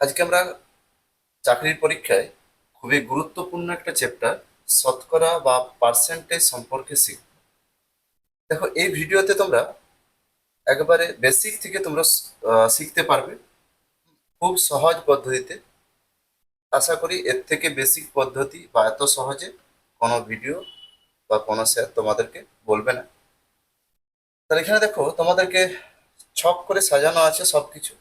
আজকে আমরা চাকরির পরীক্ষায় খুবই গুরুত্বপূর্ণ একটা চ্যাপ্টার শতকরা বা পার্সেন্টেজ সম্পর্কে শিখব। দেখো, এই ভিডিওতে তোমরা একেবারে বেসিক থেকে তোমরা শিখতে পারবে খুব সহজ পদ্ধতিতে। আশা করি এর থেকে বেসিক পদ্ধতি বা এত সহজে কোনো ভিডিও বা কোনো স্যার তোমাদেরকে বলবে না। তাহলে এখানে দেখো, তোমাদেরকে ছক করে সাজানো আছে সবকিছু।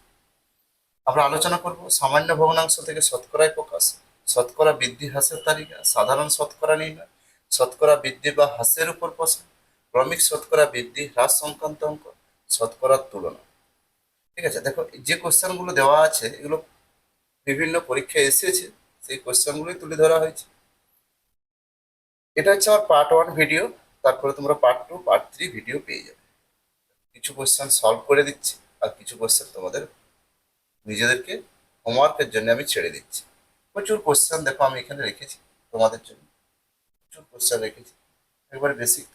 আমরা আলোচনা করব, সামান্য ভগ্নাংশ থেকে শতকরায় প্রকাশ। শতকরা বৃদ্ধি হ্রাসের তালিকা, সাধারণ শতকরা নির্ণয়, শতকরা বৃদ্ধি বা হ্রাসের উপর প্রশ্ন, ক্রমিক শতকরা বৃদ্ধি, হ্রাস সংক্রান্ত অঙ্ক, শতকরার তুলনা। ঠিক আছে, দেখো, যে কোশ্চেনগুলো দেওয়া আছে, এগুলো বিভিন্ন পরীক্ষায় এসেছে, সেই কোশ্চেনগুলোই তুলে ধরা হয়েছে। এটা হচ্ছে আমার পার্ট ওয়ান ভিডিও তারপরে তোমরা part two part three video পেয়ে যাবে। কিছু কোশ্চেন সলভ করে দিচ্ছি, আর কিছু কোশ্চেন তোমাদের নিজেদেরকে হোমওয়ার্কের জন্য আমি ছেড়ে দিচ্ছি। প্রচুর কোশ্চেন দেখো আমি এখানে রেখেছি তোমাদের জন্য। প্রচুর কোশ্চেন রেখেছি। একবারে বেসিক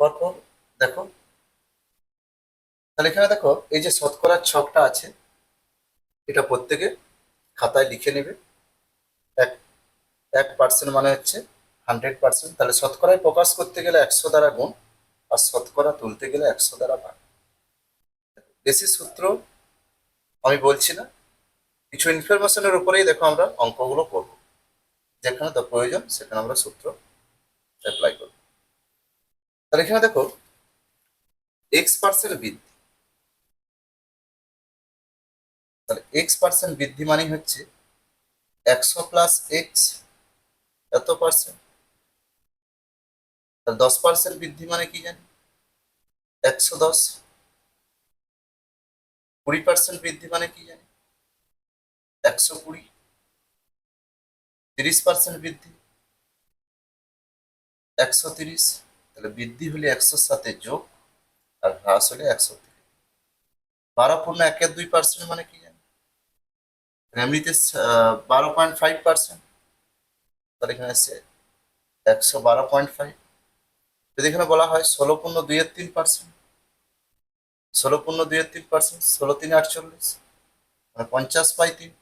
পরপর দেখো। তাহলে এখানে দেখো, এই যে শতকরার ছকটা আছে, এটা প্রত্যেকে খাতায় লিখে নেবে। এক এক পার্সেন্ট মানে হচ্ছে হান্ড্রেড পার্সেন্ট তাহলে শতকরায় প্রকাশ করতে গেলে একশো দ্বারা গুণ, আর শতকরা তুলতে গেলে একশো দ্বারা ভাগ। বেশি সূত্র, আমি বলছি না। কিছু ইনফরমেশনের উপরেই দেখো আমরা অঙ্কগুলো করব। যেখানে তো প্রয়োজন, সেখানে আমরা সূত্র অ্যাপ্লাই করব। তাহলে এখানে দেখো এক্স পার্সেন্ট বৃদ্ধি। তাহলে এক্স পার্সেন্ট বৃদ্ধি মানে হচ্ছে একশো প্লাস এক্স এত পার্সেন্ট তাহলে দশ পার্সেন্ট বৃদ্ধি মানে কি জানি? একশো দশ। কুড়ি পার্সেন্ট বৃদ্ধি মানে কি জানি? একশো কুড়ি। তিরিশ পার্সেন্ট বৃদ্ধি। একশো তিরিশ। তাহলে বৃদ্ধি হলে একশোর সাথে যোগ, আর হ্রাস হলে একশো তিরিশ বারো পূর্ণ একের দুই পার্সেন্ট মানে কি জানি? এমনিতে বারো পয়েন্ট ফাইভ পার্সেন্ট তাহলে এখানে এসছে একশো বারো পয়েন্ট ফাইভ। যদি এখানে বলা হয় ষোলো পূর্ণ দুইয়ের তিন পার্সেন্ট ষোলো পূর্ণ দুইয়ের তিন পার্সেন্ট ষোলো তিন আটচল্লিশ মানে পঞ্চাশ বাই তিন।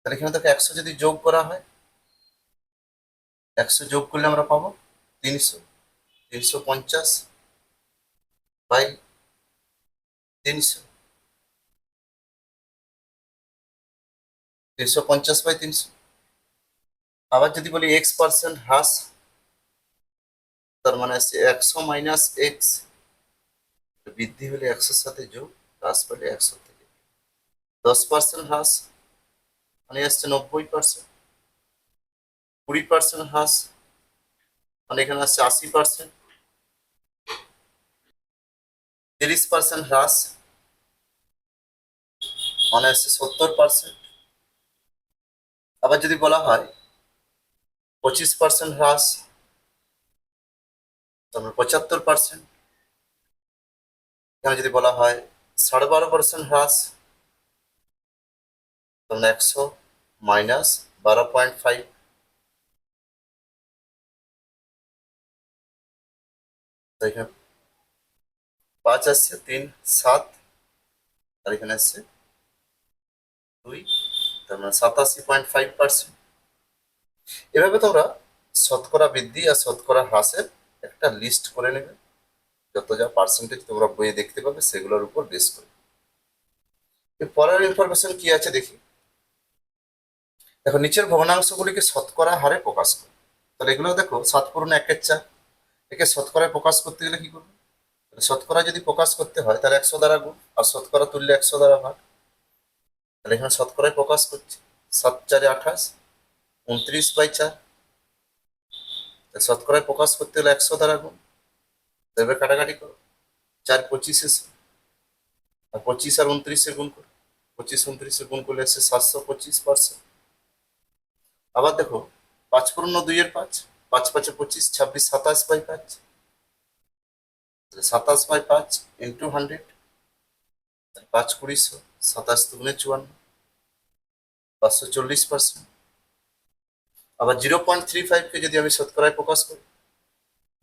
তাহলে এখানে দেখো একশো যদি যোগ করা হয়, একশো যোগ করলে আমরা পাবো তিনশো তিনশো পঞ্চাশ বাই তিনশো। তিনশো পঞ্চাশ বাই তিনশো। আবার যদি বলি এক্স পার্সেন্ট হ্রাস, তার মানে একশো মাইনাস এক্স বৃদ্ধি হলে একশোর সাথে যোগ, হ্রাস পেলে একশো থেকে। দশ পার্সেন্ট হ্রাস মানে আসছে নব্বই পার্সেন্ট কুড়ি পার্সেন্ট হ্রাস মানে এখানে আসছে আশি পার্সেন্ট তিরিশ পার্সেন্ট হ্রাস মানে আসছে সত্তর পার্সেন্ট আবার যদি বলা হয়, পঁচিশ পার্সেন্ট হ্রাস তারপর পঁচাত্তর পার্সেন্ট এখানে যদি বলা হয়, সাড়ে বারো পার্সেন্ট হ্রাস একশো মাইনাস বারো পয়েন্ট ফাইভ পাঁচ আসছে তিন, সাত, আর এখানে আসছে দুই, তার মানে সাতাশি পয়েন্ট ফাইভ পার্সেন্ট এভাবে তোমরা শতকরা বৃদ্ধি আর শতকরা হ্রাসের একটা লিস্ট করে নেবে। যত যা পার্সেন্টেজ তোমরা বইয়ে দেখতে পাবে, সেগুলোর উপর বেস করে। পরের ইনফরমেশন কি আছে দেখি? দেখো, নিচের ভগ্নাংশগুলিকে শতকরা হারে প্রকাশ করো। তাহলে এগুলো দেখো, সাত একের চার। একে শতকরায় প্রকাশ করতে গেলে কি করবে? শতকরা যদি প্রকাশ করতে হয়, তাহলে একশো দ্বারা গুণ, আর শতকরা তুললে একশো দ্বারা ভাগ। তাহলে এখানে শতকরায় প্রকাশ করছে। সাত চারে আঠাশ, উনত্রিশ বাই চার। শতকরায় প্রকাশ করতে হলে একশো দ্বারা গুণ। এবার কাটাকাটি করো। চার পঁচিশে আর পঁচিশ আর উনত্রিশে গুণ করো। পঁচিশ উনত্রিশে গুণ করলে এসে সাতশো পঁচিশ পার্সেন্ট আবার দেখো, পাঁচ পূর্ণ দুইয়ের পাঁচ পাঁচ পাঁচে পঁচিশ, ছাব্বিশ সাতাশ বাই পাঁচ। সাতাশ বাই পাঁচ ইন্টু হান্ড্রেড পাঁচ কুড়িশো সাতাশ দুগুণে চুয়ান্ন। পাঁচশো চল্লিশ পার্সেন্ট আবার জিরো পয়েন্ট থ্রি ফাইভকে যদি আমি শতকরায় প্রকাশ করি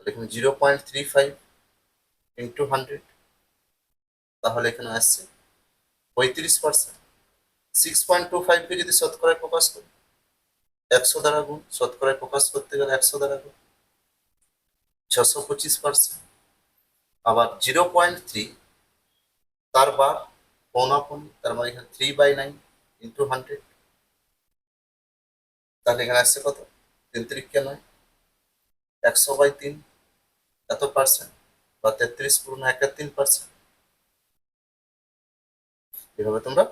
এখানে zero point three five into hundred তাহলে এখানে আসছে পঁয়ত্রিশ পার্সেন্ট সিক্স পয়েন্ট টু ফাইভকে যদি শতকরায় প্রকাশ করি, একশো দ্বারা গুণ, শতকরায় প্রকাশ করতে গেলে একশো দ্বারা গুণ, ছশো পঁচিশ পার্সেন্ট আবার জিরো পয়েন্ট থ্রি তার বার পৌনাপনি তার মানে এখানে three by nine into hundred তাহলে এখানে আসছে কত? তিন তিরিখকে নয়, একশো বাই তিন। এত পার্সেন্ট বা তেত্রিশ পূর্ণ একের তিন পার্সেন্ট এভাবে তোমরা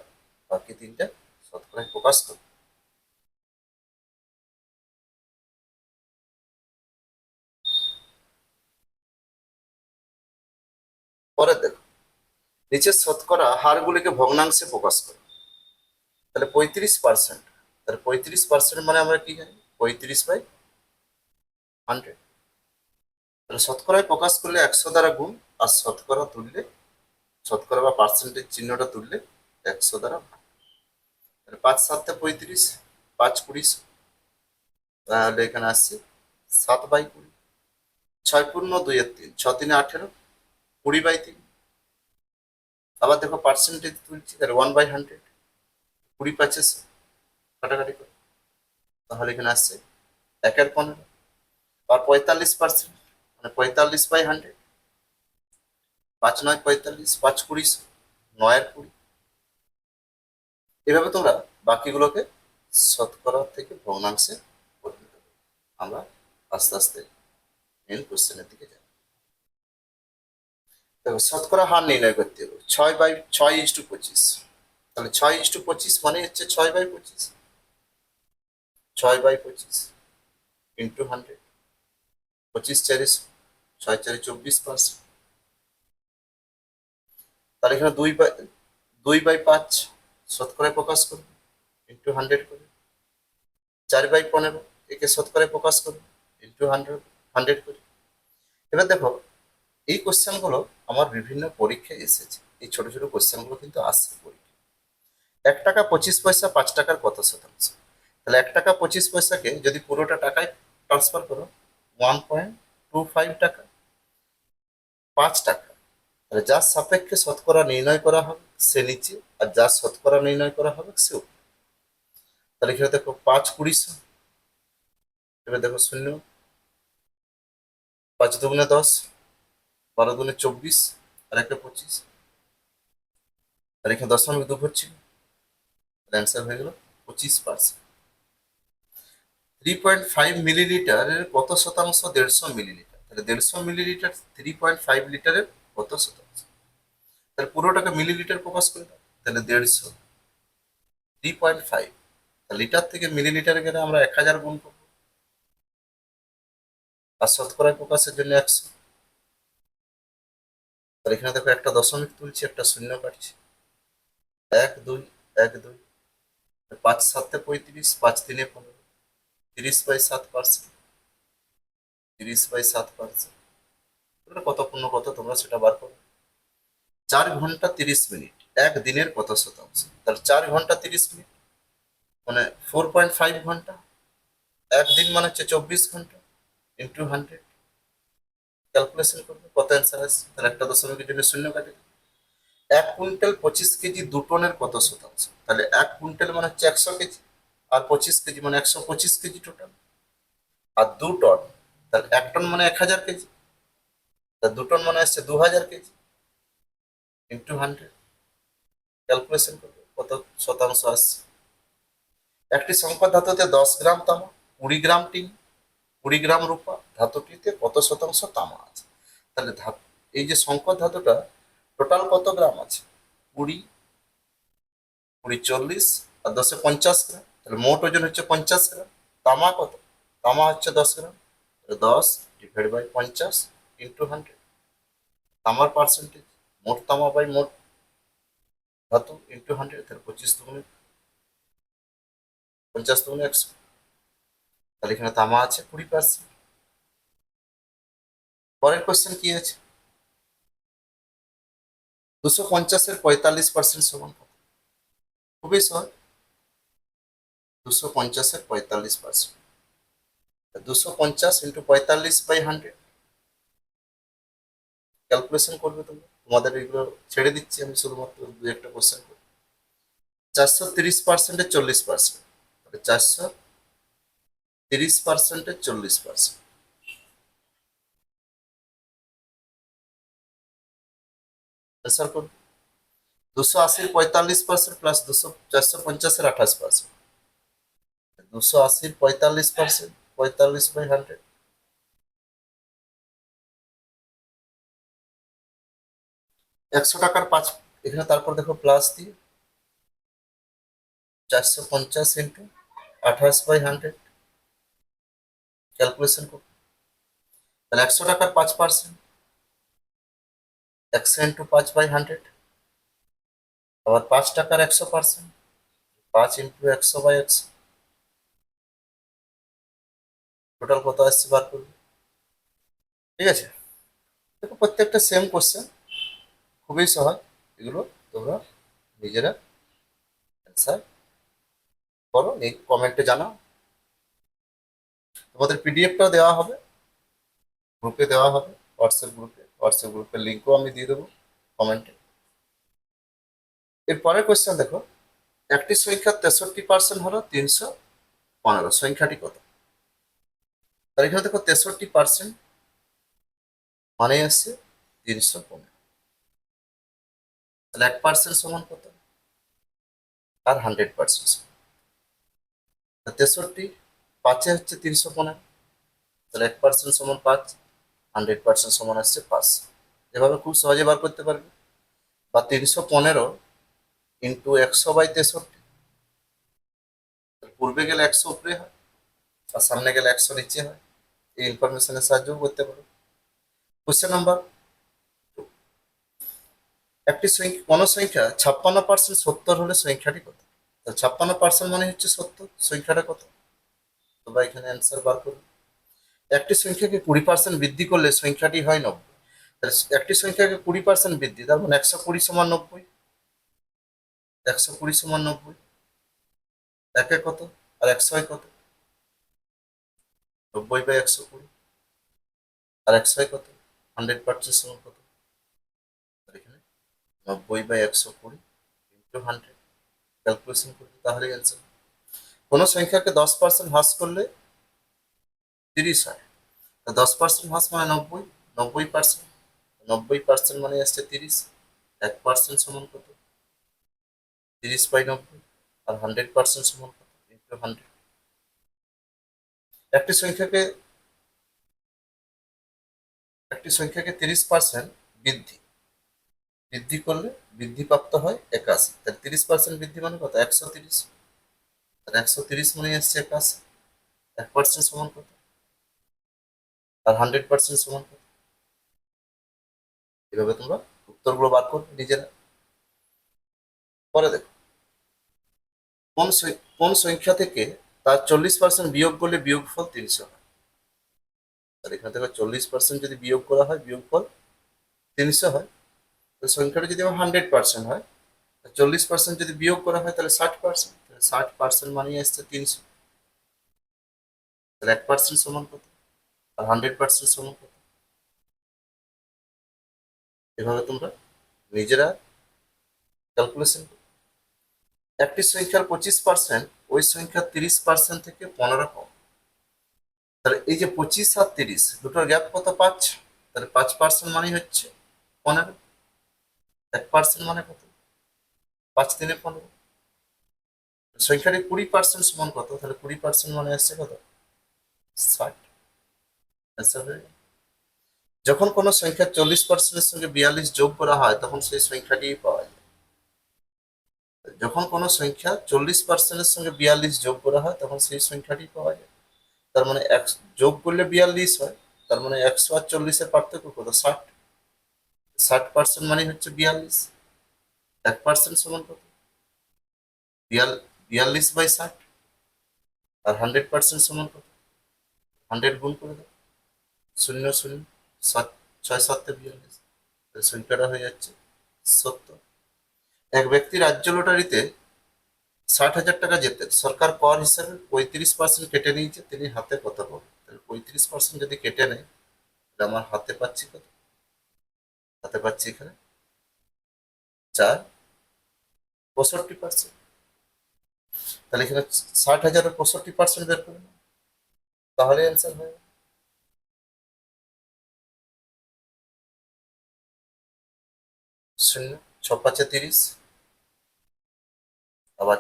বাকি তিনটা শতকরায় প্রকাশ করো। পরে দেখো, নিচের শতকরা হারগুলিকে ভগ্নাংশে প্রকাশ করো। তাহলে পঁয়ত্রিশ পার্সেন্ট তাহলে পঁয়ত্রিশ পার্সেন্ট মানে আমরা কি জানি? পঁয়ত্রিশ বাই হান্ড্রেড তাহলে শতকরায় প্রকাশ করলে একশো দ্বারা গুণ, আর শতকরা তুললে, শতকরা বা পার্সেন্টেজ চিহ্নটা তুললে একশো দ্বারা। তাহলে পাঁচ সাতটা পঁয়ত্রিশ, পাঁচ কুড়িশ তাহলে এখানে আসছে সাত বাই কুড়ি। ছয় পূর্ণ দুইয়ের তিন, ছ তিনে আঠেরো, কুড়ি বাই তিন। আবার দেখো পার্সেন্টেজ তুলছি, তাহলে ওয়ান বাই হান্ড্রেড কুড়ি পাঁচে কাটাকাটি করে। তাহলে এখানে আসছে একের পনেরো, আর পঁয়তাল্লিশ পার্সেন্ট পঁয়তাল্লিশ বাই হান্ড্রেড পাঁচ নয় পঁয়তাল্লিশ, পাঁচ কুড়ি, নয়ের কুড়ি। এভাবে তোমরা বাকিগুলোকে শতকরা থেকে ভগ্নাংশে পরিণত আমরা আস্তে আস্তে মেন কোশ্চেনের দিকে যাব দেখো, শতকরা হার নির্ণয় করতে হবে। ছয় বাই, ছয় ইস্টু পঁচিশ। তাহলে ছয় ইস্টু পঁচিশ মানে হচ্ছে ছয় বাই পঁচিশ। ছয় বাই পঁচিশ ইন্টু হান্ড্রেড পঁচিশ চারিশ ছয় চারি চব্বিশ পার্সেন্ট তাহলে এখানে দুই বাই দুই বাই পাঁচ শতকরায় প্রকাশ করবে ইন্টু হান্ড্রেড করে। চার বাই পনেরো, একে শতকরায় প্রকাশ করবে ইন্টু হান্ড্রেড হান্ড্রেড করে। এবার দেখো, এই কোশ্চেনগুলো আমার বিভিন্ন পরীক্ষায় এসেছে। এই ছোট ছোট কোশ্চেনগুলো কিন্তু আসছে পরীক্ষা এক টাকা পঁচিশ পয়সা পাঁচ টাকার কত শতাংশ? তাহলে এক টাকা পঁচিশ পয়সাকে যদি পুরোটা টাকায় ট্রান্সফার করো ওয়ান পয়েন্ট টু ফাইভ টাকা পাঁচ টাকা। তাহলে যার সাপেক্ষে শতকরা নির্ণয় করা হবে, সে নিচে, আর যার শতকরা নির্ণয় করা হবে, সে। তাহলে এখানে দেখো পাঁচ কুড়িশো এবার দেখো শূন্য, পাঁচ দুগুণে দশ, বারো দুগুণে চব্বিশ, আর একটা পঁচিশ। আর এখানে দশমিক দু হচ্ছে অ্যান্সার হয়ে গেল পঁচিশ পার্সেন্ট থ্রি পয়েন্ট ফাইভ মিলিলিটারের কত শতাংশ দেড়শো মিলিলিটার দেড়শো মিলিলিটার থ্রি পয়েন্ট ফাইভ লিটারের কত শতাংশ? তাহলে পুরোটাকে মিলিলিটার প্রকাশ করে দাও, তাহলে দেড়শো। থ্রি পয়েন্ট ফাইভ লিটার থেকে মিলিলিটারে গেলে আমরা এক হাজার গুণ করব। আর শতকরা প্রকাশের জন্য একশো। তাহলে এখানে দেখো একটা দশমিক তুলছি, একটা শূন্য কাটছি। এক, দুই এক, দুই। পাঁচ সাতে পঁয়ত্রিশ, পাঁচ তিনে পনেরো। তিরিশ বাই সাত পার্সেন্ট। তিরিশ বাই সাত পার্সেন্ট। কত পূর্ণ কত তোমরা সেটা বার করো। চার ঘণ্টা তিরিশ মিনিট, এক দিনের কত শতাংশ? তাহলে চার ঘণ্টা তিরিশ মিনিট মানে ফোর পয়েন্ট ফাইভ ঘণ্টা। একদিন মানে হচ্ছে চব্বিশ ঘণ্টা ইন্টু হান্ড্রেড ক্যালকুলেশন করবে, কত অ্যান্সার আসছে? তাহলে একটা দশমিকের জন্য শূন্য কাটে। এক কুইন্টাল পঁচিশ কেজি দু টনের কত শতাংশ? তাহলে এক কুইন্টাল মানে হচ্ছে একশো কেজি, আর পঁচিশ কেজি মানে একশো পঁচিশ কেজি টোটাল আর দু টন তাহলে এক টন মানে এক হাজার কেজি। তা দু টন মানে আসছে দু হাজার কেজি। ইন্টু হান্ড্রেড ক্যালকুলেশন করবে, কত শতাংশ আসছে। একটি সংকট ধাতুতে দশ গ্রাম তামা, কুড়ি গ্রাম টিন, কুড়ি গ্রাম রূপা। ধাতুটিতে কত শতাংশ তামা আছে? তাহলে ধাতু, এই যে সংকট ধাতুটা টোটাল কত গ্রাম আছে? কুড়ি কুড়ি চল্লিশ, আর দশে পঞ্চাশ গ্রাম। তাহলে মোট ওজন হচ্ছে পঞ্চাশ গ্রাম। তামা কত? তামা হচ্ছে দশ গ্রাম। দশ ডিভাইড বাই পঞ্চাশ ইন্টু হান্ড্রেড তামার পার্সেন্টেজ মোট তামা বাই মোট ধাতু ইন্টু হান্ড্রেড তাহলে পঁচিশ দুগুণে পঞ্চাশ দুগুণে একশো। তাহলে এখানে তামা আছে কুড়ি পার্সেন্ট পরের কোশ্চেন কি আছে? দুশো পঞ্চাশের পঁয়তাল্লিশ পার্সেন্ট সমান কত? খুবই সহজ। দুশো পঞ্চাশের পঁয়তাল্লিশ পার্সেন্ট দুশো পঞ্চাশ ইন্টু পঁয়তাল্লিশ বাই হান্ড্রেড ক্যালকুলেশন করবে তোমরা। তোমাদের এগুলো ছেড়ে দিচ্ছি আমি শুধুমাত্র দু একটা কোশ্চেন করব। চারশো তিরিশ পার্সেন্টে চল্লিশ পার্সেন্ট চারশো তিরিশ পার্সেন্টে চল্লিশ পার্সেন্ট অ্যান্সার করুন দুশো আশির পঁয়তাল্লিশ পার্সেন্ট প্লাস দুশো চারশো পঞ্চাশের আঠাশ পার্সেন্ট দুশো আশির পঁয়তাল্লিশ পার্সেন্ট পঁয়তাল্লিশ বাই হান্ড্রেড একশো টাকার পাঁচ, এখানে তারপর দেখো প্লাস দিয়ে। চারশো পঞ্চাশ ইন্টু আঠাশ বাই হান্ড্রেড ক্যালকুলেশন করো। তাহলে একশো টাকার পাঁচ পার্সেন্ট একশো ইন্টু পাঁচ বাই হান্ড্রেড আবার পাঁচ টাকার একশো পার্সেন্ট পাঁচ ইন্টু একশো বাই একশো। টোটাল কত আসছে বার করবে? ঠিক আছে? দেখো, প্রত্যেকটা সেম কোশ্চেন খুবই সহজ। এগুলো তোমরা নিজেরা অ্যান্সার করো, এই কমেন্টে জানাও। তোমাদের পিডিএফটাও দেওয়া হবে গ্রুপে দেওয়া হবে হোয়াটসঅ্যাপ গ্রুপে হোয়াটসঅ্যাপ গ্রুপের লিঙ্কও আমি দিয়ে দেবো কমেন্টে এর পরের কোয়েশ্চেন দেখো, একটি সংখ্যা তেষট্টি পার্সেন্ট হলো তিনশো পনেরো। সংখ্যাটি কত? তার এখানে দেখো তেষট্টি পার্সেন্ট মানে আসছে তিনশো পনেরো তাহলে এক পার্সেন্ট সমান কত? আর হান্ড্রেড পার্সেন্ট সমান। তেষট্টি পাঁচে হচ্ছে তিনশো পনেরো তাহলে এক পার্সেন্ট সমান পাঁচ হান্ড্রেড পার্সেন্ট সমান আসছে পাঁচ। এভাবে খুব সহজে বার করতে পারবে। বা তিনশো পনেরো ইন্টু একশো বাই তেষট্টি। পূর্বে গেলে একশো উপরে হয়, আর সামনে গেলে একশো নিচে হয়। এই ইনফরমেশনের সাহায্যও করতে পারো। কোশ্চেন নাম্বার একটি সংখ্যা, কোন সংখ্যা ছাপ্পান্ন পার্সেন্ট সত্তর হলে সংখ্যাটি কত? তো ছাপ্পান্ন পার্সেন্ট মানে হচ্ছে সত্তর, সংখ্যাটা কত? তোমরা এখানে অ্যান্সার বার করবে একটি সংখ্যাকে কুড়ি পার্সেন্ট বৃদ্ধি করলে সংখ্যাটি হয় নব্বই। তাহলে একটি সংখ্যাকে কুড়ি পার্সেন্ট বৃদ্ধি, তার মানে একশো কুড়ি সমান নব্বই। একশো কুড়ি সমান নব্বই। একে কত? আর একশো কত? নব্বই বাই একশো কুড়ি। আর একশো কত? হান্ড্রেড পার্সেন্ট সমান কত? এখানে নব্বই বাই একশো কুড়ি ইন্টু হান্ড্রেড ক্যালকুলেশন করবে তাহলেই অ্যান্সার কোনো সংখ্যাকে দশ পার্সেন্ট হ্রাস করলে তিরিশ হয়। তা দশ পার্সেন্ট হ্রাস মানে নব্বই নব্বই পার্সেন্ট নব্বই পার্সেন্ট মানে আসছে তিরিশ, এক পার্সেন্ট সমান কত? তিরিশ বাই নব্বই, আর হান্ড্রেড পার্সেন্ট সমান কত? ইন্টু হান্ড্রেড একটি সংখ্যাকে একটি সংখ্যাকে তিরিশ পার্সেন্ট বৃদ্ধি। বৃদ্ধি করলে বৃদ্ধিপ্রাপ্ত হয় একাশি। তাহলে তিরিশ পার্সেন্ট বৃদ্ধি মানে কত? একশো তিরিশ। তাহলে একশো তিরিশ মানে আসছে একাশি। এক পার্সেন্ট সমান কত? আর হান্ড্রেড পার্সেন্ট সমান কত? এভাবে তোমরা উত্তরগুলো বার করবে নিজেরা। পরে দেখো। কোন কোন সংখ্যা থেকে তার চল্লিশ পার্সেন্ট বিয়োগ করলে বিয়োগফল তিনশো হয়। তাহলে এখান থেকে চল্লিশ পার্সেন্ট যদি বিয়োগ করা হয়, বিয়োগফল তিনশো হয়। তাহলে সংখ্যাটা যদি আমার হান্ড্রেড পার্সেন্ট হয় চল্লিশ পার্সেন্ট যদি বিয়োগ করা হয়, তাহলে ষাট পার্সেন্ট তাহলে ষাট পার্সেন্ট মানিয়ে আসছে তিনশো। তাহলে এক পার্সেন্ট সমান কত? আর হান্ড্রেড পার্সেন্ট সমান কত? এভাবে তোমরা নিজেরা ক্যালকুলেশন একটি সংখ্যার পঁচিশ পার্সেন্ট ওই সংখ্যার তিরিশ পার্সেন্ট থেকে পনেরো কম। তাহলে এই যে পঁচিশ আর তিরিশ, দুটোর গ্যাপ কত পাঁচ? তাহলে পাঁচ পার্সেন্ট মানে হচ্ছে পনেরো। এক পার্সেন্ট মানে কত? পাঁচ দিনে পনেরো। সংখ্যাটি কুড়ি পার্সেন্ট সমান কত? তাহলে কুড়ি পার্সেন্ট মানে আসছে কত? ষাট। যখন কোনো সংখ্যা চল্লিশ পার্সেন্টের সঙ্গে বিয়াল্লিশ যোগ করা হয়, তখন সেই সংখ্যাটি পাওয়া যায়। যখন কোনো সংখ্যা চল্লিশ পার্সেন্টের সঙ্গে বিয়াল্লিশ যোগ করা হয়, তখন সেই সংখ্যাটি পাওয়া যায়। তার মানে এক, যোগ করলে বিয়াল্লিশ হয়, তার মানে একশো আর চল্লিশের পার্থক্য কত? ষাট। ষাট পার্সেন্ট মানে হচ্ছে বিয়াল্লিশ। এক পার্সেন্ট সমান কত? বিয়াল, বিয়াল্লিশ বাই ষাট। আর হান্ড্রেড পার্সেন্ট সমান কত? হান্ড্রেড গুণ করে দাও। শূন্য শূন্য, সাত, ছয় সাতে বিয়াল্লিশ। সংখ্যাটা হয়ে যাচ্ছে সত্তর। এক ব্যক্তি রাজ্য লটারিতে ষাট হাজার টাকা জেতেন সরকার কর হিসাবে পঁয়ত্রিশ পার্সেন্ট কেটে নিয়েছে, তিনি হাতে কত পাবেন? তাহলে পঁয়ত্রিশ পার্সেন্ট যদি কেটে নেয়, তাহলে আমার হাতে পাচ্ছি কত? হাতে পাচ্ছি এখানে চার, পঁয়ষট্টি পার্সেন্ট তাহলে এখানে ষাট হাজারের পঁয়ষট্টি পার্সেন্ট বের করে। তাহলে অ্যান্সার হয়ে। শূন্য, ছ পাঁচে তিরিশ। আবার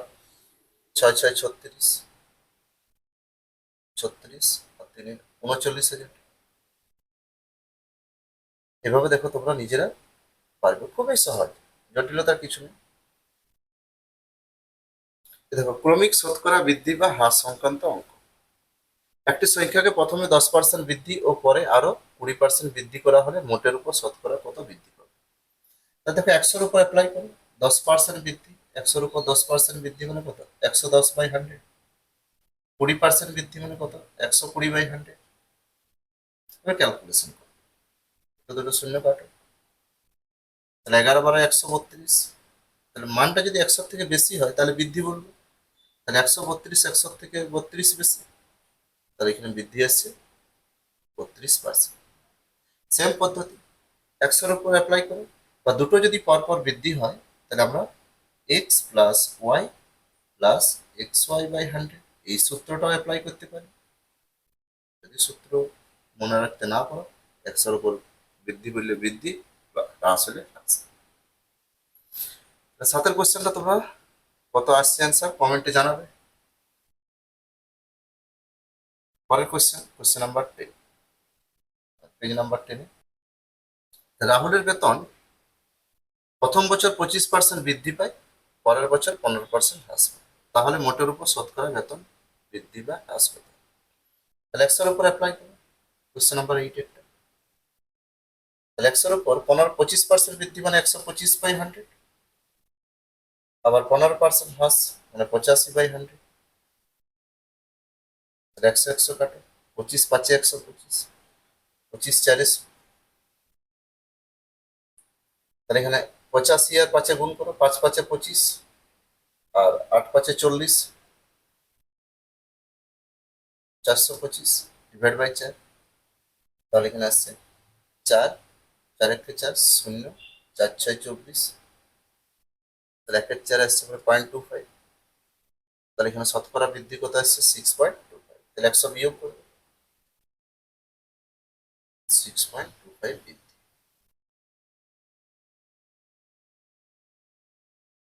ছয় ছয় ছত্রিশ ছত্রিশ আর তিন উনচল্লিশ হাজার। এভাবে দেখো তোমরা নিজেরা পারবে, খুবই সহজ, জটিলতার কিছু নেই। দেখো, ক্রমিক শতকরা বৃদ্ধি বা হ্রাস সংক্রান্ত অঙ্ক। একটি সংখ্যাকে প্রথমে দশ পার্সেন্ট বৃদ্ধি ও পরে আরও কুড়ি পার্সেন্ট বৃদ্ধি করা হলে মোটের উপর শতকরা কত বৃদ্ধি পাবে? দেখো, একশোর উপর অ্যাপ্লাই করো, দশ পার্সেন্ট বৃদ্ধি একশোর উপর দশ পার্সেন্ট বৃদ্ধি মানে কত? একশো দশ বাই হান্ড্রেড কুড়ি পার্সেন্ট বৃদ্ধি মানে কত? একশো কুড়ি বাই হান্ড্রেড ক্যালকুলেশন করো। দুটো শূন্য কাটো তাহলে এগারো বারো একশো বত্রিশ। তাহলে মানটা যদি একশোর থেকে বেশি হয়, তাহলে বৃদ্ধি বলব। তাহলে একশো বত্রিশ, একশোর থেকে বত্রিশ বেশি। তাহলে এখানে বৃদ্ধি আসছে বত্রিশ পার্সেন্ট সেম পদ্ধতি। একশোর উপর অ্যাপ্লাই করো। বা দুটো যদি পরপর বৃদ্ধি হয়, তাহলে আমরা x plus y plus x y by hundred এই সূত্রটাও অ্যাপ্লাই করতে পারি। যদি সূত্র মনে রাখতে না পারো একশোর উপর বৃদ্ধি বললে বৃদ্ধি বা হ্রাস হলে হ্রাস। সাতের কোশ্চেনটা তোমরা কত আসছে অ্যান্সার কমেন্টে জানাবে। পরের question question number ten page number টেনে রাহুলের বেতন প্রথম বছর পঁচিশ পার্সেন্ট বৃদ্ধি পায়। পরের বছর পনেরো পার্সেন্ট হ্রাস তাহলে মোটের উপর শতকরা বেতন বৃদ্ধি বা হ্রাস পেতে তাহলে উপর অ্যাপ্লাই করো। কোশ্চেন নাম্বার এইট একটা তাহলে উপর পনেরো পঁচিশ পার্সেন্ট বৃদ্ধি মানে একশো পঁচিশ বাই হান্ড্রেড আবার পনেরো পার্সেন্ট হ্রাস মানে পঁচাশি বাই হান্ড্রেড একশো একশো কাটো। পঁচিশ পাঁচে একশো পঁচিশ। পঁচিশ চারিশো তাহলে এখানে পঁচাশি আর পাঁচে গুণ করো, পাঁচ পাঁচে পঁচিশ আর আট পাঁচে চল্লিশ, চারশো পঁচিশ ডিভাইড বাই চার। তাহলে এখানে আসছে চার চার একটা চার শূন্য, চার ছয় চব্বিশ। তাহলে একের চার আসছে পয়েন্ট টু ফাইভ তাহলে এখানে শতকরা বৃদ্ধি কত আসছে? সিক্স পয়েন্ট টু ফাইভ তাহলে একশো বিয়োগ করবে সিক্স পয়েন্ট টু ফাইভ বৃদ্ধি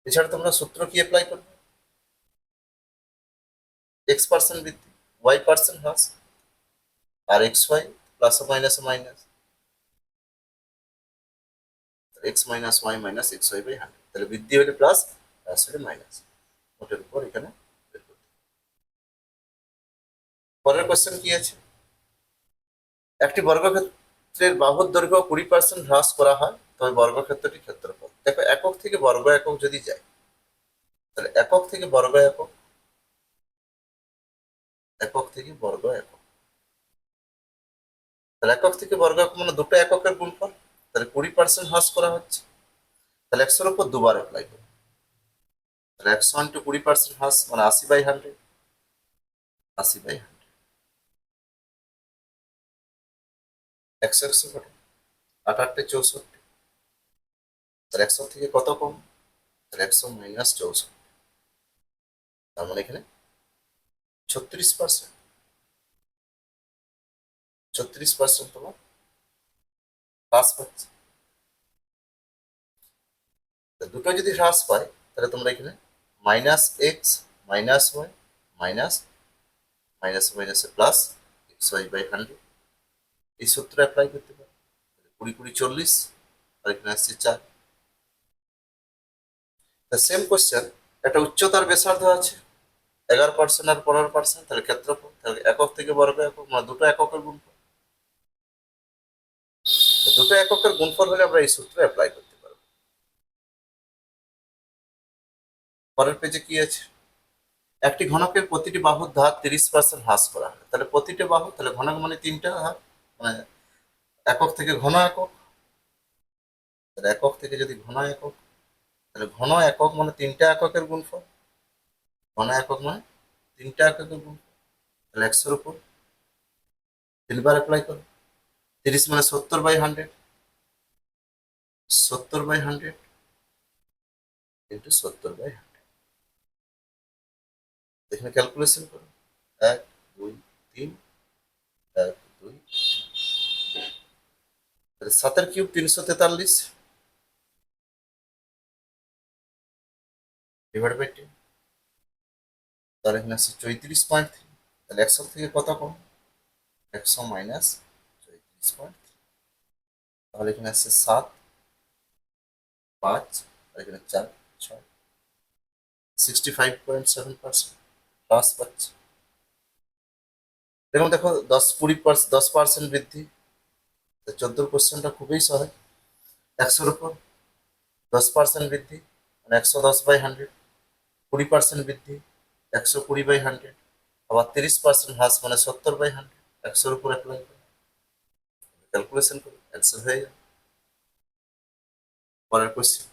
এছাড়া তোমরা সূত্র কি অ্যাপ্লাই করবে? এক্স পার্সেন্ট বৃদ্ধি ওয়াই পার্সেন্ট হ্রাস, আর x y plus minus minus x minus y minus x y by hundred তাহলে বৃদ্ধি হলে প্লাস হ্রাস হলে মাইনাস ওটার উপর এখানে। পরের কোশ্চেন কি আছে? একটি বর্গক্ষেত্রের বাহুর দৈর্ঘ্য কুড়ি পার্সেন্ট হ্রাস করা হয়। তবে বর্গক্ষেত্রটি ক্ষেত্রফল। দেখো, একক থেকে বর্গ একক যদি যায় তাহলে একক থেকে বর্গ একক একক থেকে বর্গ একক তাহলে একক থেকে বর্গ একক মানে দুটো এককের গুণফল, তাহলে কুড়ি পার্সেন্ট হ্রাস করা হচ্ছে। তাহলে একশোর উপর দুবার অ্যাপ্লাই করো তাহলে একশো ইন্টু কুড়ি পার্সেন্ট হ্রাস মানে আশি বাই হান্ড্রেড আশি বাই হান্ড্রেড একশো একশো কত আট আটটে চৌষট্টি। তাহলে একশো থেকে কত কম তাহলে একশো মাইনাস চৌষট্টি তার মানে এখানে ছত্রিশ পার্সেন্ট ছত্রিশ পার্সেন্ট তোমার হ্রাস পাচ্ছে। দুটো যদি হ্রাস পায়, তাহলে তোমরা এখানে minus x minus y minus minus মাইনাসে plus x y by hundred এই সূত্র অ্যাপ্লাই করতে পারো। কুড়ি কুড়ি, চল্লিশ, আর এখানে আসছে চার। সেম কোশ্চেন একটা উচ্চতার ব্যাসার্ধ আছে, এগারো পার্সেন্ট আর পনেরো পার্সেন্ট তাহলে ক্ষেত্রফল, তাহলে একক থেকে বর্গ একক মানে দুটো এককের গুণফল। দুটো এককের গুণফল হলে আমরা এই সূত্র অ্যাপ্লাই করতে পারব। পরের পেজে কি আছে? একটি ঘনকের প্রতিটি বাহুর ধার তিরিশ পার্সেন্ট হ্রাস করা হয়। তাহলে প্রতিটি বাহু, তাহলে ঘনক মানে তিনটা ধার মানে একক থেকে ঘন একক। তাহলে একক থেকে যদি ঘন একক তাহলে ঘন একক মানে তিনটা এককের গুণফল। ঘন একক মানে তিনটা এককের গুণফল। তাহলে একশোর উপর তিনবার অ্যাপ্লাই করো। তিরিশ মানে সত্তর বাই হান্ড্রেড সত্তর বাই হান্ড্রেড ইন্টু সত্তর বাই হান্ড্রেড এখানে ক্যালকুলেশন করো। এক, দুই, তিন, এক, দুই সাতের কিউব তিনশো তেতাল্লিশ। ডিভাইড বাই টেন তাহলে এখানে আসছে চৌত্রিশ পয়েন্ট থ্রি তাহলে একশো থেকে কত কম? একশো মাইনাস চৌত্রিশ পয়েন্ট তাহলে এখানে আসছে সাত, পাঁচ, আর এখানে চার, ছয়। Sixty five point seven percent plus পাচ্ছে দেখুন, দেখো, দশ, কুড়ি পার্সেন্ট দশ পার্সেন্ট বৃদ্ধি। চোদ্দোর কোশ্চেনটা খুবই সহজ। একশোর উপর দশ পার্সেন্ট বৃদ্ধি মানে একশো দশ বাই হান্ড্রেড কুড়ি পার্সেন্ট বৃদ্ধি, একশো কুড়ি বাই হান্ড্রেড আবার তিরিশ পার্সেন্ট হ্রাস মানে সত্তর বাই হান্ড্রেড একশোর উপর অ্যাপ্লাই করে ক্যালকুলেশন করে অ্যান্সার হয়ে যাবে পরের কোশ্চেন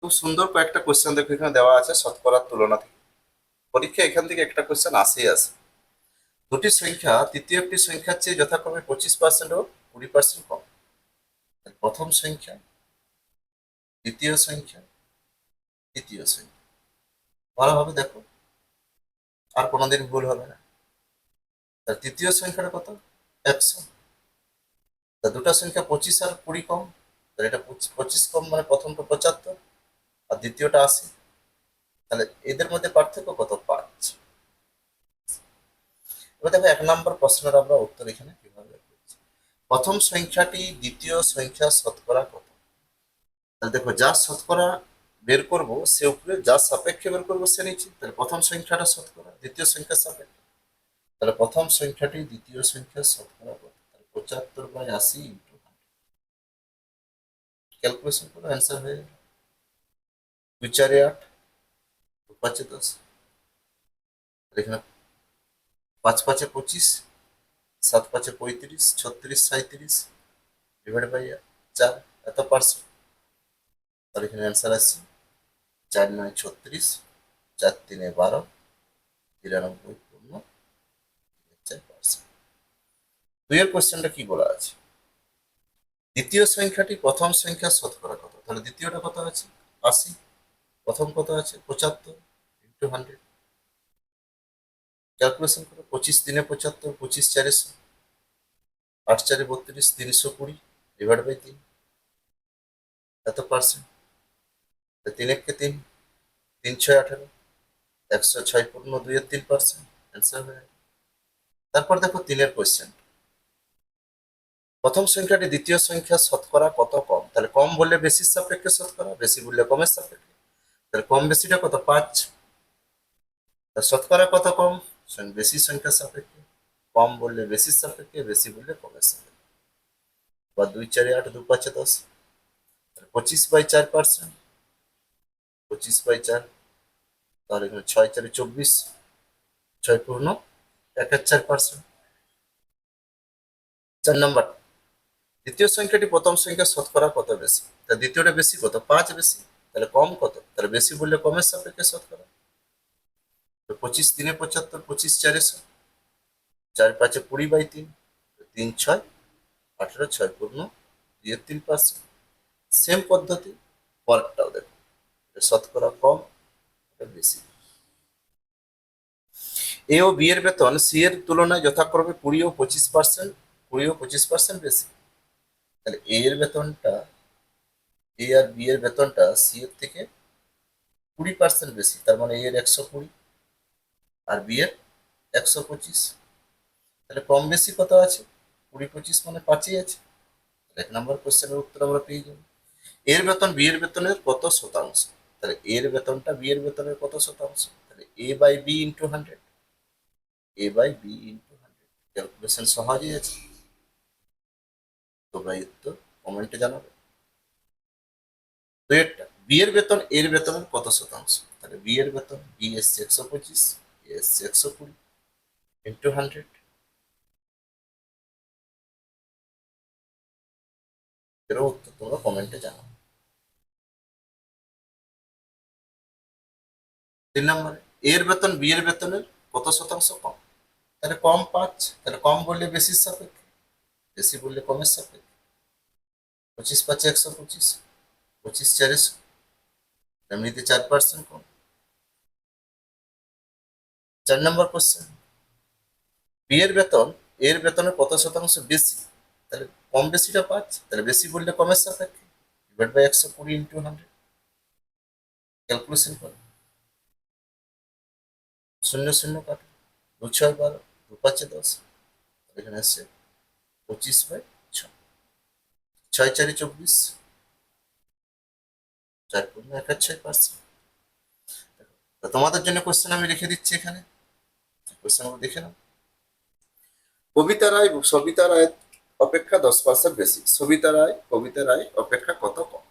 খুব সুন্দর কয়েকটা কোশ্চেন দেখো এখানে দেওয়া আছে শতকরার তুলনা থেকে। পরীক্ষা এখান থেকে একটা কোয়েশ্চেন আসেই আসে। দুটি সংখ্যা, তৃতীয় একটি সংখ্যার চেয়ে যথাক্রমে পঁচিশ পার্সেন্ট ও কুড়ি পার্সেন্ট কম। প্রথম সংখ্যা, দ্বিতীয় সংখ্যা, তৃতীয় সংখ্যা। ভালোভাবে দেখো, আর কোনোদিন ভুল হবে না। তার তৃতীয় সংখ্যাটা কত? একশো। তা দুটো সংখ্যা পঁচিশ আর কুড়ি কম, তাহলে এটা পঁচিশ- কম মানে প্রথমটা পঁচাত্তর, আর দ্বিতীয়টা আশি। তাহলে এদের মধ্যে পার্থক্য কত? পাঁচ। এবার দেখো এক নম্বর প্রশ্নের আমরা উত্তর এখানে প্রথম সংখ্যাটি দ্বিতীয় সংখ্যা শতকরা কত? তাহলে দেখো, যা শতকরা বের করব, সে উপরে যা সাপেক্ষে বের করব, সে নিচে। তাহলে প্রথম সংখ্যাটা শতকরা, দ্বিতীয় সংখ্যা সাপেক্ষে। তাহলে প্রথম সংখ্যাটি দ্বিতীয় সংখ্যা শতকরা কত? তাহলে পঁচাত্তর বাই আশি ইন্টু ক্যালকুলেশন করো অ্যান্সার হয়ে যাবে দুই চারে আট, পাঁচে দশ। এখানে পাঁচ পাঁচে পঁচিশ সাত পাঁচে পঁয়ত্রিশ, ছত্রিশ সাঁত্রিশ ডিভাইড বাই চার, এত পার্সেন্ট তাহলে এখানে অ্যান্সার আসছে, চার নয় ছত্রিশ, চার তিনে বারো, তিরানব্বই পূর্ণ চার পার্সেন্ট দুইয়ের কোয়েশ্চেনটা কি বলা আছে? দ্বিতীয় সংখ্যাটি প্রথম সংখ্যা শতকরা কত? তাহলে দ্বিতীয়টা কত আছে? আশি। প্রথম কত আছে? পঁচাত্তর ইন্টু হান্ড্রেড ক্যালকুলেশন করো, পঁচিশ তিনে পঁচাত্তর, পঁচিশ চারিশো আট চারে বত্রিশ, তিনশো কুড়ি ডিভাইড বাই তিন। এত পার্সেন্ট তিন এককে তিন? তিন ছয় আঠারো, একশো ছয় পূর্ণ দুইয়ের তিন পার্সেন্ট অ্যান্সার হয়ে। তারপর দেখো তিনের কোয়েশ্চেন প্রথম সংখ্যাটি দ্বিতীয় সংখ্যা শতকরা কত কম? তাহলে কম বললে বেশির সাপেক্ষে শতকরা, বেশি বললে কমের সাপেক্ষে। তাহলে কম বেশিটা কত? পাঁচ। শতকরা কত কম? বেশি সংখ্যা সাপেক্ষে কম বললে বেশির সাপেক্ষে বেশি বললে কমের সাপেক্ষে বা দুই চারি আট, দু পাঁচে দশ। পঁচিশ বাই চার পার্সেন্ট পঁচিশ বাই চার, তাহলে এখানে ছয় চারে চব্বিশ, ছয় পূর্ণ এক চার পার্সেন্ট চার নম্বর। দ্বিতীয় সংখ্যাটি প্রথম সংখ্যা শতকরা কত বেশি? তা দ্বিতীয়টা বেশি কত? পাঁচ বেশি। তাহলে কম কত? তাহলে বেশি বললে কমের সাপেক্ষে শতকরা? পঁচিশ তিনে পঁচাত্তর, পঁচিশ চারিশো চার পাঁচে কুড়ি বাই তিন তিন ছয়, আঠেরো ছয় পূর্ণ দুইয়ের তিন পার্সেন্ট সেম পদ্ধতি পরেরটাও দেখো। এটা শতকরা কম বেশি। এ ও বি এর বেতন সি এর তুলনায় যথাক্রমে কুড়ি ও পঁচিশ পার্সেন্ট, কুড়ি ও পঁচিশ পার্সেন্ট বেশি। তাহলে এ এর বেতনটা, এ আর বি এর বেতনটা সি এর থেকে কুড়ি পার্সেন্ট বেশি, তার মানে এ এর একশো কুড়ি। আর বি এর একশো পঁচিশ। তাহলে কম বেশি কত আছে? কুড়ি পঁচিশ মানে পাঁচই আছে। এক নম্বর কোশ্চেনের উত্তর আমরা পেয়ে যাব। এর বেতন বি এর বেতনের কত শতাংশ? তাহলে এর বেতনটা বি এর বেতনের কত শতাংশ? তাহলে A by B into hundred A by B into hundred calculation সহজই আছে। তোমরা উত্তর কমেন্টে জানাবে। দুইয়েরটা বি এর বেতন, এর বেতনের কত শতাংশ? তাহলে বি এর বেতন বি এসছে একশো পঁচিশ। একশো কুড়ি ইন্টু হান্ড্রেড এরও উত্তর তোমরা কমেন্টে জানাও তিন নম্বরে এর বেতন বি এর বেতনের কত শতাংশ কম তাহলে কম পাঁচ তাহলে কম বললে বেশির সাপেক্ষে বেশি বললে কমের সাপেক্ষে পঁচিশ পাঁচে একশো পঁচিশ পঁচিশ চারিশো এমনিতে চার পার্সেন্ট কম চার নম্বর কোশ্চেন বি এর বেতন, এর বেতনের কত শতাংশ বেশি? তাহলে কম বেশিটা পাচ্ছে, তাহলে বেশি বললে কমের সাপেক্ষে ডিভাইড বাই একশো কুড়ি ইন্টু হান্ড্রেড ক্যালকুলেশন করো। শূন্য শূন্য কাটো। দু ছয় বারো, দু পাঁচে দশ এখানে আসছে পঁচিশ বাই ছ। ছয় চারি চব্বিশ, চার পূর্ণ এক ছয় তো তোমাদের জন্য কোশ্চেন আমি রেখে দিচ্ছি এখানে। কোশ্চেনগুলো দেখে নাও। কবিতা রায়, সবিতা রায় অপেক্ষা দশ পার্সেন্ট বেশি। সবিতা রায়, কবিতা রায় অপেক্ষা কত কম?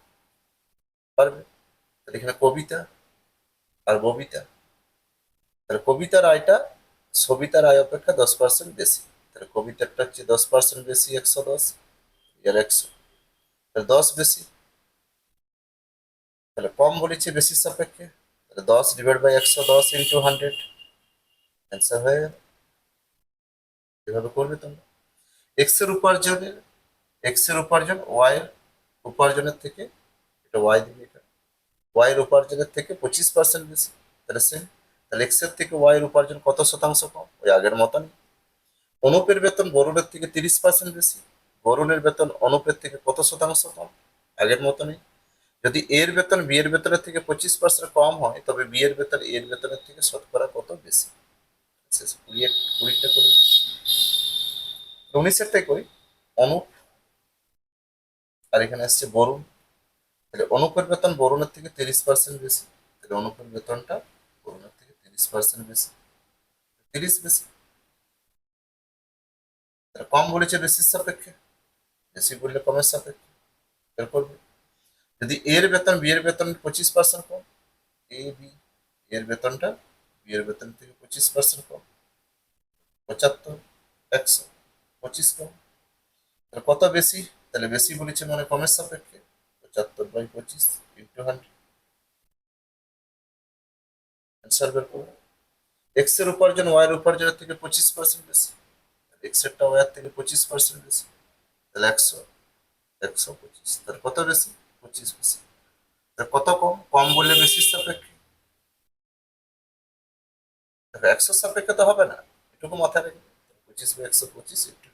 পারবে? তাহলে এখানে কবিতা আর ববিতা। তাহলে কবিতা রায়টা, সবিতা রায় অপেক্ষা দশ পার্সেন্ট বেশি। তাহলে কবিতাটা হচ্ছে দশ পার্সেন্ট বেশি, একশো দশ এর একশো। তাহলে দশ বেশি। তাহলে কম বলেছে বেশির সাপেক্ষে। তাহলে দশ ডিভাইড বাই একশো দশ ইন্টু হান্ড্রেড অ্যান্সার হয়ে গেল। এভাবে করবে তোমরা। এক্সের উপার্জনের এক্সের উপার্জন ওয়াই উপার্জনের থেকে, এটা ওয়াই দিবে এটা। ওয়াই এর উপার্জনের থেকে পঁচিশ পার্সেন্ট বেশি, তাহলে সেম তাহলে এক্সের থেকে ওয়াই এর উপার্জন কত শতাংশ কম? ওই আগের মতন অনুপের বেতন বরুণের থেকে তিরিশ পার্সেন্ট বেশি, বরুণের বেতন অনুপের থেকে কত শতাংশ কম? আগের মতনই যদি এর বেতন বি এর বেতনের থেকে পঁচিশ পার্সেন্ট কম হয়, তবে বি এর বেতন এর বেতনের থেকে শতকরা কত বেশি? এক- কুড়িটা অনুপ আর আসছে বরুণ। তাহলে অনুপের বেতন বরুণের থেকে তিরিশ পার্সেন্ট বেশি, তাহলে অনুপের বেতনটা বরুণের থেকে তিরিশ পার্সেন্ট বেশি, তিরিশ বেশি। কম বলেছে বেশির সাপেক্ষে, বেশি বললে কমের সাপেক্ষে, বের করবে। যদি এর বেতন, বি বেতন পঁচিশ পার্সেন্ট কম, এ, বি, এর বেতনটা বি এর বেতন থেকে পঁচিশ পার্সেন্ট কম পঁচাত্তর একশো পঁচিশ কম তাহলে কত বেশি তাহলে বেশি বলেছে মানে কমের সাপেক্ষে পঁচাত্তর বাই পঁচিশ ইন্টু হান্ড্রেড অ্যান্সার বের এক্সের উপার্জন ওয়াই এর উপার্জনের থেকে পঁচিশ পার্সেন্ট বেশি এক্স এরটা ওয়াই থেকে পঁচিশ পার্সেন্ট বেশি তাহলে একশো একশো পঁচিশ তাহলে কত বেশি পঁচিশ বেশি তাহলে কত কম কম বললে বেশির সাপেক্ষে একশো সাপেক্ষে তো হবে না। এটুকু মাথায় রেখে পঁচিশ বা একশো পঁচিশ একটু